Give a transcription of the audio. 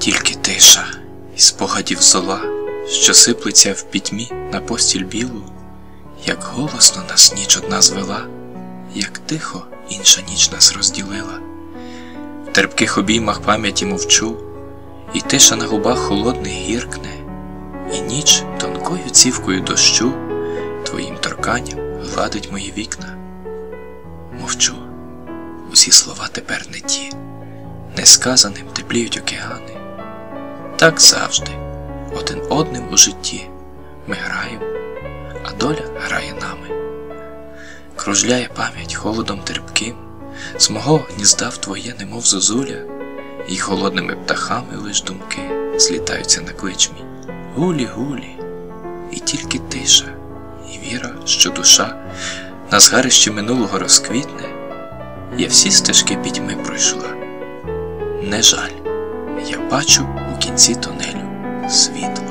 тільки тиша, і спогадів зола, що сиплеться в пітьмі на постіль білу, як голосно нас ніч одна звела, як тихо інша ніч нас розділила. В терпких обіймах пам'яті мовчу, і тиша на губах холодних гіркне, і ніч тонкою цівкою дощу твоїм торканням гладить мої вікна. Мовчу, усі слова тепер не ті, несказаним тепліють океани. Так завжди, один одним у житті ми граємо, а доля грає нами. Кружляє пам'ять холодом терпким, з мого гнізда в твоє, немов зозуля, і холодними птахами лиш думки злітаються на кличмі. Гулі, гулі, і тільки тиша, і віра, що душа на згарищі минулого розквітне, я всі стежки пітьми пройшла. Не жаль, я бачу кінці тунелю світ.